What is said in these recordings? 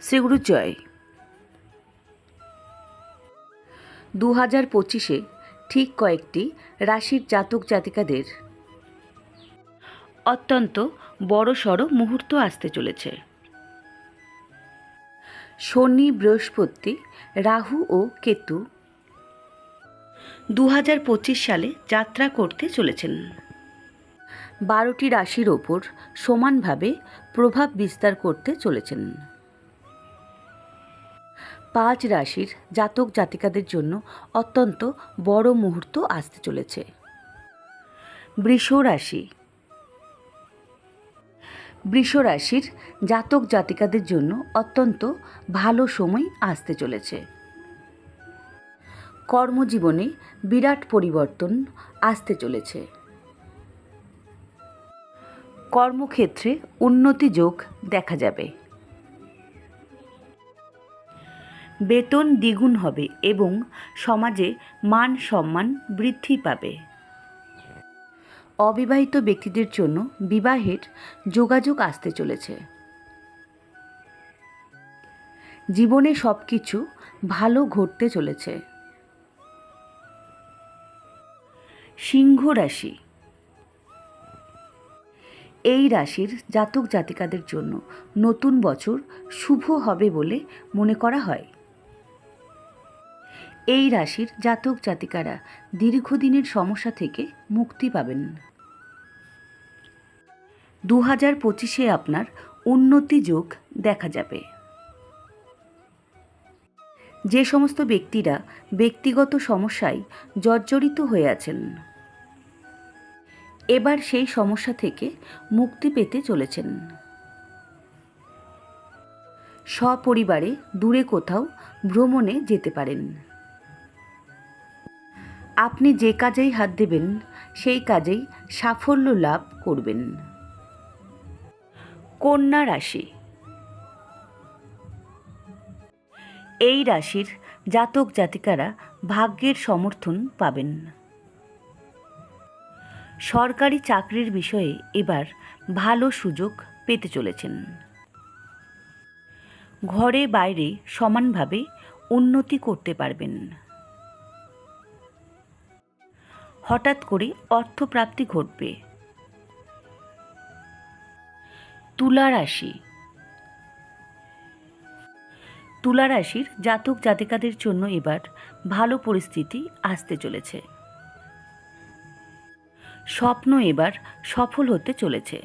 শ্রীগুরু জয়। দু হাজার পঁচিশে ঠিক কয়েকটি রাশির জাতক জাতিকাদের অত্যন্ত বড় বড়সড় মুহূর্ত আসতে চলেছে। শনি, বৃহস্পতি, রাহু ও কেতু দু হাজার পঁচিশ সালে যাত্রা করতে চলেছেন। বারোটি রাশির ওপর সমানভাবে প্রভাব বিস্তার করতে চলেছেন। পাঁচ রাশির জাতক জাতিকাদের জন্য অত্যন্ত বড় মুহূর্ত আসতে চলেছে। বৃষ রাশি। বৃষ রাশির জাতক জাতিকাদের জন্য অত্যন্ত ভালো সময় আসতে চলেছে। কর্মজীবনে বিরাট পরিবর্তন আসতে চলেছে। কর্মক্ষেত্রে উন্নতি যোগ দেখা যাবে। বেতন দ্বিগুণ হবে এবং সমাজে মান সম্মান বৃদ্ধি পাবে। অবিবাহিত ব্যক্তিদের জন্য বিবাহের যোগাযোগ আসতে চলেছে। জীবনে সব কিছু ভালো ঘটতে চলেছে। সিংহ রাশি। এই রাশির জাতক জাতিকাদের জন্য নতুন বছর শুভ হবে বলে মনে করা হয়। এই রাশির জাতক জাতিকারা দীর্ঘদিনের সমস্যা থেকে মুক্তি পাবেন। দু হাজার পঁচিশে আপনার উন্নতি যোগ দেখা যাবে। যে সমস্ত ব্যক্তিরা ব্যক্তিগত সমস্যায় জর্জরিত হয়ে আছেন, এবার সেই সমস্যা থেকে মুক্তি পেতে চলেছেন। সপরিবারে দূরে কোথাও ভ্রমণে যেতে পারেন। আপনি যে কাজেই হাত দেবেন, সেই কাজেই সাফল্য লাভ করবেন। কন্যা রাশি। এই রাশির জাতক জাতিকারা ভাগ্যের সমর্থন পাবেন। সরকারি চাকরির বিষয়ে এবার ভালো সুযোগ পেতে চলেছেন। ঘরে বাইরে সমানভাবে উন্নতি করতে পারবেন। হঠাৎ করে অর্থপ্রাপ্তি ঘটবে। তুলা রাশি। তুলা রাশির জাতক জাতিকাদের জন্য এবার ভালো পরিস্থিতি আসতে চলেছে। স্বপ্ন এবার সফল হতে চলেছে।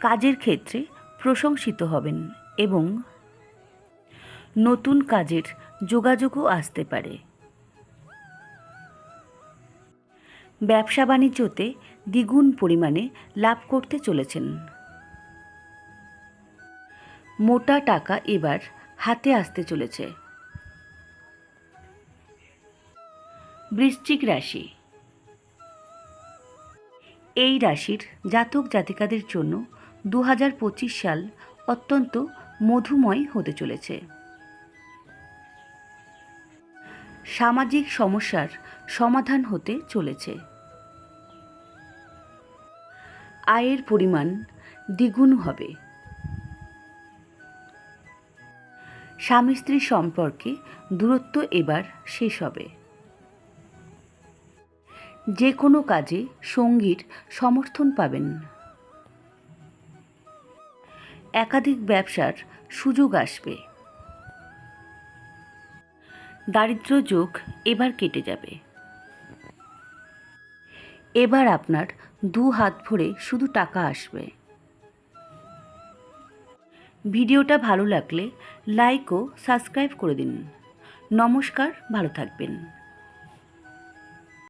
কাজের ক্ষেত্রে প্রশংসিত হবেন এবং নতুন কাজের যোগাযোগও আসতে পারে। ব্যবসা বাণিজ্যতে দ্বিগুণ পরিমাণে লাভ করতে চলেছেন। মোটা টাকা এবার হাতে আসতে চলেছে। বৃশ্চিক রাশি। এই রাশির জাতক জাতিকাদের জন্য দু হাজার পঁচিশ সাল অত্যন্ত মধুময় হতে চলেছে। সামাজিক সমস্যার সমাধান হতে চলেছে। আয়ের পরিমাণ দ্বিগুণ হবে। স্বামী স্ত্রী সম্পর্কে দূরত্ব এবার শেষ হবে। যে কোনো কাজে সঙ্গীর সমর্থন পাবেন। একাধিক ব্যবসার সুযোগ আসবে। দারিদ্র যোগ এবার কেটে যাবে। এবার আপনার দু হাত ভরে শুধু টাকা আসবে। ভিডিওটা ভালো লাগলে লাইক ও সাবস্ক্রাইব করে দিন। নমস্কার, ভালো থাকবেন।